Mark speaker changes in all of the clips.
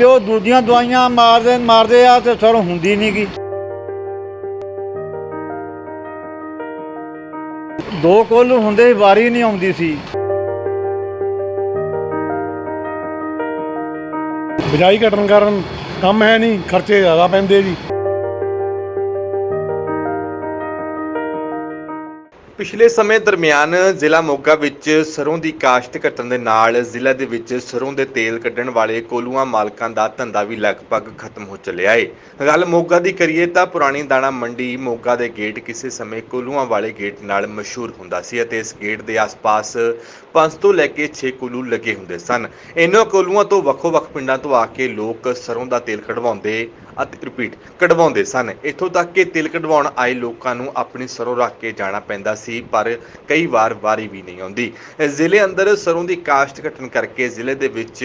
Speaker 1: ਤੇ ਉਹ ਦੂਜੀਆਂ ਦਵਾਈਆਂ ਮਾਰਦੇ ਮਾਰਦੇ ਆ ਤੇ ਸਰ ਹੁੰਦੀ ਨਹੀਂ ਗੀ। ਦੋ ਕੋਲੂ ਹੁੰਦੇ ਵਾਰੀ ਨਹੀਂ ਆਉਂਦੀ ਸੀ।
Speaker 2: ਬਿਜਾਈ ਘਟਣ ਕਾਰਨ ਕੰਮ ਹੈ ਨਹੀਂ ਖਰਚੇ ਜ਼ਿਆਦਾ ਪੈਂਦੇ ਜੀ।
Speaker 3: ਪਿਛਲੇ ਸਮੇਂ ਦਰਮਿਆਨ ਜ਼ਿਲ੍ਹਾ ਮੋਗਾ ਵਿੱਚ ਸਰੋਂ ਦੀ ਕਾਸ਼ਤ ਘਟਣ ਦੇ ਨਾਲ ਜ਼ਿਲ੍ਹਾ ਦੇ ਵਿੱਚ ਸਰੋਂ ਦੇ ਤੇਲ ਕੱਢਣ ਵਾਲੇ ਕੋਲੂਆਂ ਮਾਲਕਾਂ ਦਾ ਧੰਦਾ ਵੀ ਲਗਭਗ ਖਤਮ ਹੋ ਚੱਲਿਆ ਏ। ਗੱਲ ਮੋਗਾ ਦੀ ਕਰੀਏ ਤਾਂ ਪੁਰਾਣੀ ਦਾਣਾ ਮੰਡੀ ਮੋਗਾ ਦੇ ਗੇਟ ਕਿਸੇ ਸਮੇਂ ਕੋਲੂਆਂ ਵਾਲੇ ਗੇਟ ਨਾਲ ਮਸ਼ਹੂਰ ਹੁੰਦਾ ਸੀ ਅਤੇ ਇਸ ਗੇਟ ਦੇ ਆਸ-ਪਾਸ 5 ਤੋਂ ਲੈ ਕੇ 6 ਕੋਲੂ ਲੱਗੇ ਹੁੰਦੇ ਸਨ। ਇਹਨਾਂ ਕੋਲੂਆਂ ਤੋਂ ਵੱਖੋ-ਵੱਖ ਪਿੰਡਾਂ ਤੋਂ ਆ ਕੇ ਲੋਕ ਸਰੋਂ ਦਾ ਤੇਲ ਕਢਵਾਉਂਦੇ ਅਤੇ ਰਿਪੀਟ ਕਢਵਾਉਂਦੇ ਸਨ। ਇੱਥੋਂ ਤੱਕ ਕਿ ਤਿਲ ਕਢਵਾਉਣ ਆਏ ਲੋਕਾਂ ਨੂੰ ਆਪਣੀ ਸਰੋਂ ਰੱਖ ਕੇ ਜਾਣਾ ਪੈਂਦਾ ਸੀ, ਪਰ ਕਈ ਵਾਰ ਵਾਰੀ ਵੀ ਨਹੀਂ ਆਉਂਦੀ। ਜ਼ਿਲ੍ਹੇ ਅੰਦਰ ਸਰੋਂ ਦੀ ਕਾਸ਼ਤ ਘਟਣ ਕਰਕੇ ਜ਼ਿਲ੍ਹੇ ਦੇ ਵਿੱਚ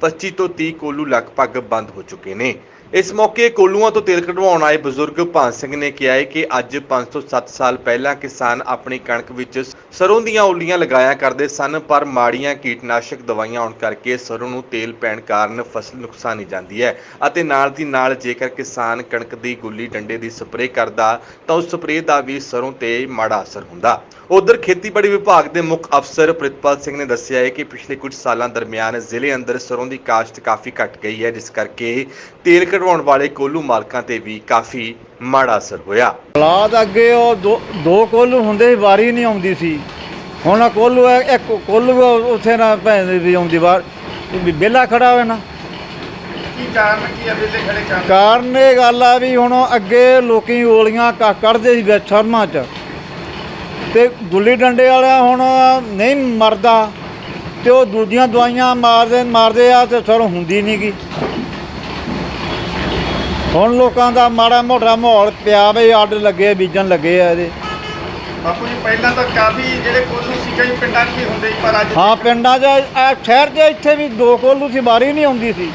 Speaker 3: 25 ਤੋਂ 30 ਕੋਲੂ ਲਗਭਗ ਬੰਦ ਹੋ ਚੁੱਕੇ ਨੇ। ਇਸ ਮੌਕੇ ਕੋਲੂਆਂ ਤੋਂ ਤੇਲ ਕਢਵਾਉਣ ਆਏ ਬਜ਼ੁਰਗ ਭਾਨ ਸਿੰਘ ਨੇ ਕਿਹਾ ਹੈ ਕਿ ਅੱਜ 5 ਤੋਂ 7 ਸਾਲ ਪਹਿਲਾਂ ਕਿਸਾਨ ਆਪਣੀ ਕਣਕ ਵਿੱਚ ਸਰੋਂ ਦੀਆਂ ਔਲੀਆਂ ਲਗਾਇਆ ਕਰਦੇ ਸਨ, ਪਰ ਮਾੜੀਆਂ ਕੀਟਨਾਸ਼ਕ ਦਵਾਈਆਂ ਆਉਣ ਕਰਕੇ ਸਰੋਂ ਨੂੰ ਤੇਲ ਪੈਣ ਕਾਰਨ ਫਸਲ ਨੁਕਸਾਨੀ ਜਾਂਦੀ ਹੈ ਅਤੇ ਨਾਲ ਦੀ ਨਾਲ ਜੇਕਰ ਕਿਸਾਨ ਕਣਕ ਦੀ ਗੁੱਲੀ ਡੰਡੇ ਦੀ ਸਪਰੇਅ ਕਰਦਾ ਤਾਂ ਉਸ ਸਪਰੇਅ ਦਾ ਵੀ ਸਰੋਂ ਤੇ ਮਾੜਾ ਅਸਰ ਹੁੰਦਾ। ਉਧਰ ਖੇਤੀਬਾੜੀ ਵਿਭਾਗ ਦੇ ਮੁੱਖ ਅਫਸਰ ਪ੍ਰਿਤਪਾਲ ਸਿੰਘ ਨੇ ਦੱਸਿਆ ਹੈ ਕਿ ਪਿਛਲੇ ਕੁਝ ਸਾਲਾਂ ਦਰਮਿਆਨ ਜ਼ਿਲ੍ਹੇ ਅੰਦਰ ਸਰੋਂ ਦੀ ਕਾਸ਼ਤ ਕਾਫੀ ਘਟ ਗਈ ਹੈ, ਜਿਸ ਕਰਕੇ ਤੇਲ ਕਢਵਾਉਣ ਵਾਲੇ ਕੋਲੂ ਮਾਲਕਾਂ ਤੇ ਵੀ ਕਾਫੀ ਮਾੜਾ ਅਸਰ ਹੋਇਆ।
Speaker 1: ਹਾਲਾਤ ਅੱਗੇ ਉਹ ਦੋ ਦੋ ਕੋਲੂ ਹੁੰਦੇ ਸੀ, ਵਾਰੀ ਨਹੀਂ ਆਉਂਦੀ ਸੀ। ਹੁਣ ਆਹ ਕੋਲੂ ਹੈ, ਇੱਕ ਕੋਲੂ ਉੱਥੇ ਨਾ ਭੈਣ ਦੀ ਵੀ ਆਉਂਦੀ ਵਾਰ ਵੀ ਵਿਹਲਾ ਖੜਾ ਹੋਵੇ ਨਾ।
Speaker 4: ਕੀ ਕਾਰਨ ਕੀ ਆ ਵਿਹਲੇ ਖੜੇ ਕਾਰਨ?
Speaker 1: ਕਾਰਨ ਇਹ ਗੱਲ ਆ ਵੀ ਹੁਣ ਅੱਗੇ ਲੋਕੀ ਓਲੀਆਂ ਕ- ਕੱਢਦੇ ਸੀ ਵਿੱਚ ਸ਼ਰਮਾਂ 'ਚ। ਤੇ ਗੁੱਲੀ ਡੰਡੇ ਵਾਲਿਆ ਹੁਣ ਨਹੀਂ ਮਰਦਾ। ਤੇ ਉਹ ਦੂਜੀਆਂ ਦਵਾਈਆਂ ਮਾਰਦੇ ਮਾਰਦੇ ਆ ਤੇ ਸਰੋਂ ਹੁੰਦੀ ਨਹੀਂ ਗੀ ਹੁਣ ਲੋਕਾਂ ਦਾ ਮਾੜਾ ਮੋਟਾ ਮਾਹੌਲ ਪਿਆ ਵੀ ਅੱਡ ਲੱਗੇ ਬੀਜਣ ਲੱਗੇ ਆ ਇਹਦੇ।
Speaker 4: ਬਾਪੂ ਜੀ ਪਹਿਲਾਂ ਤਾਂ ਕਾਫੀ ਜਿਹੜੇ ਕੋਲੂ ਸੀ ਕਈ ਪਿੰਡਾਂ 'ਚ ਵੀ ਹੁੰਦੇ ਸੀ ਪਰ ਅੱਜ
Speaker 1: ਹਾਂ ਪਿੰਡਾਂ 'ਚ ਇਹ ਸ਼ਹਿਰ 'ਚ ਇੱਥੇ ਵੀ ਦੋ ਕੋਲੂ ਸੀ ਵਾਰੀ ਨਹੀਂ ਆਉਂਦੀ ਸੀ।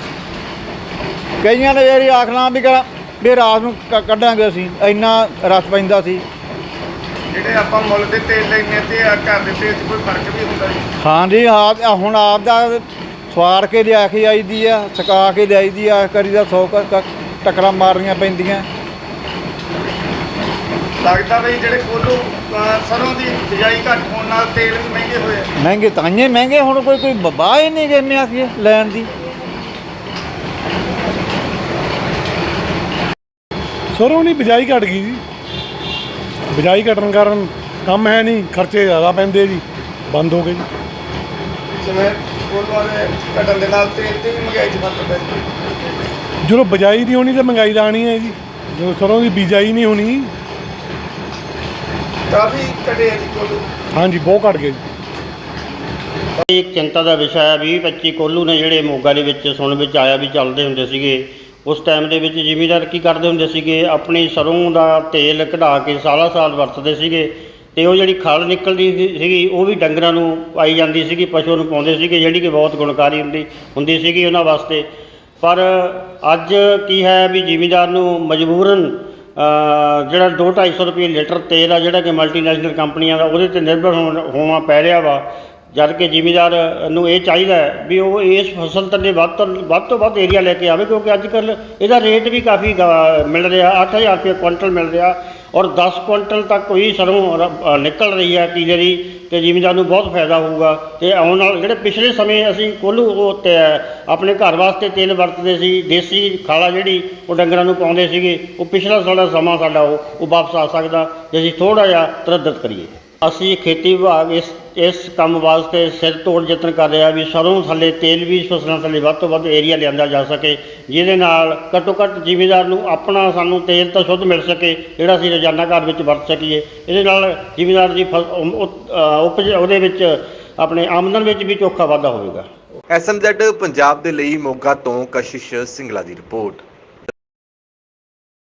Speaker 1: ਕਈਆਂ ਨੇ ਜਿਹੜੀ ਆਖਣਾ ਵੀ ਕਰਾਂ ਵੀ ਰਾਤ ਨੂੰ ਕ- ਕੱਢਾਂਗੇ ਅਸੀਂ ਇੰਨਾ ਰਸ ਪੈਂਦਾ ਸੀ।
Speaker 4: ਜਿਹੜੇ ਆਪਾਂ ਮੁੱਲ ਦੇ ਤੇਲ ਲੈਂਦੇ ਤੇ ਆ ਘਰ ਦੇ ਤੇਲ 'ਚ ਕੋਈ ਫ਼ਰਕ ਵੀ ਹੁੰਦਾ ਜੀ?
Speaker 1: ਹਾਂਜੀ ਆਪ ਹੁਣ ਆਪ ਦਾ ਸਵਾਰ ਕੇ ਲਿਆ ਕੇ ਆਈਦੀ ਆ ਸਕਾ ਕੇ ਲਿਆਈਦੀ ਆ ਕਰੀਦਾ ਸੌ ਕ- ਕ- ਟੱਕਰਾਂ ਮਾਰਨੀਆਂ ਪੈਂਦੀਆਂ।
Speaker 4: ਲੱਗਦਾ ਵੀ ਜਿਹੜੇ ਕੋਲੂ ਅਹ, ਸਰੋਂ ਦੀ ਬਿਜਾਈ ਘੱਟ ਹੋਣ ਨਾਲ ਤੇਲ ਵੀ ਮਹਿੰਗੇ ਹੋਏ ਆ।
Speaker 1: ਮਹਿੰਗੇ ਤਾਂਏ ਮਹਿੰਗੇ ਹੁਣ ਕੋਈ ਕੋਈ ਬਬਾ ਹੀ ਨਹੀਂ ਗੇਮਿਆ ਕੀ ਲੈਣ ਦੀ।
Speaker 2: ਸਰੋਂ ਦੀ ਬਿਜਾਈ ਘਟ ਗਈ ਜੀ। ਬਿਜਾਈ ਘਟਣ ਕਾਰਨ ਕੰਮ ਹੈ ਨਹੀਂ ਖਰਚੇ ਜ਼ਿਆਦਾ ਪੈਂਦੇ ਜੀ ਬੰਦ ਹੋ ਗਏ ਜੀ।
Speaker 4: ਜਿਵੇਂ ਕੋਲੂਆਂ ਦੇ ਘਟਣ ਦੇ ਨਾਲ ਤੇਲ ਤੇ ਵੀ ਮਹਿੰਗਾਈ 'ਚ ਫ਼ਰਕ ਪੈ ਜਦੋਂ
Speaker 2: ਬਿਜਾਈ ਨਹੀਂ ਹੋਣੀ ਤਾਂ ਮਹਿੰਗਾਈ ਤਾਂ ਆਣੀ ਹੈ ਜੀ। ਜਦੋਂ ਸਰੋਂ ਦੀ ਬਿਜਾਈ ਨਹੀਂ ਹੋਣੀ।
Speaker 4: ਕਾਫੀ ਘਟੇ ਜੀ ਕੋਲੂ।
Speaker 2: ਹਾਂਜੀ ਬਹੁਤ ਘਟ ਗਏ ਜੀ।
Speaker 5: ਇੱਕ ਚਿੰਤਾ ਦਾ ਵਿਸ਼ਾ ਹੈ 20 25 ਕੋਲੂ ਨੇ ਜਿਹੜੇ ਮੋਗਾ ਦੇ ਵਿੱਚ ਸੁਣ ਵਿੱਚ ਆਇਆ ਵੀ ਚੱਲਦੇ ਹੁੰਦੇ ਸੀਗੇ ਉਸ ਟਾਈਮ ਦੇ ਵਿੱਚ ਜ਼ਿਮੀਂਦਾਰ ਕੀ ਕਰਦੇ ਹੁੰਦੇ ਸੀਗੇ ਆਪਣੀ ਸਰੋਂ ਦਾ ਤੇਲ ਕਢਾ ਕੇ ਸਾਲਾ ਸਾਲ ਵਰਤਦੇ ਸੀਗੇ ਤੇ ਉਹ ਜਿਹੜੀ ਖਲ ਨਿਕਲਦੀ ਸੀਗੀ ਉਹ ਵੀ ਡੰਗਰਾਂ ਨੂੰ ਪਾਈ ਜਾਂਦੀ ਸੀਗੀ ਪਸ਼ੂ ਨੂੰ ਪਾਉਂਦੇ ਸੀਗੇ ਜਿਹੜੀ ਕਿ ਬਹੁਤ ਗੁਣਕਾਰੀ ਹੁੰਦੀ ਹੁੰਦੀ ਸੀਗੀ ਉਹਨਾਂ ਵਾਸਤੇ। ਪਰ ਅੱਜ ਕੀ ਹੈ ਵੀ ਜ਼ਿਮੀਦਾਰ ਨੂੰ ਮਜਬੂਰਨ ਅ, ਜਿਹੜਾ 2-250 ਰੁਪਏ ਲੀਟਰ ਤੇਲ ਆ ਜਿਹੜਾ ਕਿ ਮਲਟੀਨੈਸ਼ਨਲ ਕੰਪਨੀਆਂ ਦਾ ਉਹਦੇ ਤੇ ਨਿਰਭਰ ਹੋਣ- ਹੋਣਾ ਪੈ ਰਿਹਾ ਵਾ। ਜਦ ਕਿ ਜ਼ਿਮੀਂਦਾਰ ਨੂੰ ਇਹ ਚਾਹੀਦਾ ਵੀ ਉਹ ਇਸ ਫਸਲ ਥੱਲੇ ਵੱਧ ਤੋਂ ਵੱਧ ਤੋਂ ਵੱਧ ਏਰੀਆ ਲੈ ਕੇ ਆਵੇ, ਕਿਉਂਕਿ ਅੱਜ ਕੱਲ ਇਹਦਾ ਰੇਟ ਵੀ ਕਾਫੀ ਮਿਲ ਰਿਹਾ 8000 ਰੁਪਏ ਕੁਇੰਟਲ ਮਿਲ ਰਿਹਾ ਔਰ 10 ਕੁਇੰਟਲ ਤੱਕ ਕੋਈ ਸਰੋਂ ਨਿਕਲ ਰਹੀ ਹੈ ਕੀਲੇ ਦੀ ਤੇ ਜ਼ਿਮੀਦਾਰ ਨੂੰ ਬਹੁਤ ਫਾਇਦਾ ਹੋਊਗਾ ਤੇ ਆਉਣ ਨਾਲ ਜਿਹੜੇ ਪਿਛਲੇ ਸਮੇਂ ਅਸੀਂ ਕੋਲੂ ਉਹ ਤੇ ਆਪਣੇ ਘਰ ਵਾਸਤੇ ਤੇਲ ਵਰਤਦੇ ਸੀ, ਦੇਸੀ ਖਾਲਾ ਜਿਹੜੀ ਉਹ ਡੰਗਰਾਂ ਨੂੰ ਪਾਉਂਦੇ ਸੀਗੇ, ਉਹ ਪਿਛਲਾ ਸਾਡਾ ਸਮਾਂ ਸਾਡਾ ਉਹ ਉਹ ਵਾਪਸ ਆ ਸਕਦਾ, ਜੇ ਅਸੀਂ ਥੋੜਾ ਜਿਹਾ ਤਰੱਦਦ ਕਰੀਏ। ਅਸੀਂ ਖੇਤੀ ਵਿਭਾਗ ਇਸ ਇਸ ਕੰਮ ਵਾਸਤੇ ਸਿਰ ਤੋੜ ਯਤਨ ਕਰ ਰਿਹਾ ਵੀ ਸਰੋਂ ਥੱਲੇ ਤੇਲ ਵੀ ਫਸਲਾਂ ਥੱਲੇ ਵੱਧ ਤੋਂ ਵੱਧ ਏਰੀਆ ਲਿਆਂਦਾ ਜਾ ਸਕੇ, ਜਿਹਦੇ ਨਾਲ ਘੱਟੋ ਘੱਟ ਜ਼ਿਮੀਦਾਰ ਨੂੰ ਆਪਣਾ ਸਾਨੂੰ ਤੇਲ ਤਾਂ ਸ਼ੁੱਧ ਮਿਲ ਸਕੇ, ਜਿਹੜਾ ਅਸੀਂ ਰੋਜ਼ਾਨਾ ਘਰ ਵਿੱਚ ਵਰਤ ਸਕੀਏ। ਇਹਦੇ ਨਾਲ ਜ਼ਿਮੀਦਾਰ ਦੀ ਫਸ- ਉਪਜ, ਉਹਦੇ ਵਿੱਚ ਆਪਣੇ ਆਮਦਨ ਵਿੱਚ ਵੀ ਚੋਖਾ ਵਾਧਾ ਹੋਵੇਗਾ।
Speaker 3: ਐਸਐਮਜ਼ੈਡ ਪੰਜਾਬ ਦੇ ਲਈ ਮੋਗਾ ਤੋਂ ਕਸ਼ਿਸ਼ ਸਿੰਗਲਾ ਦੀ ਰਿਪੋਰਟ।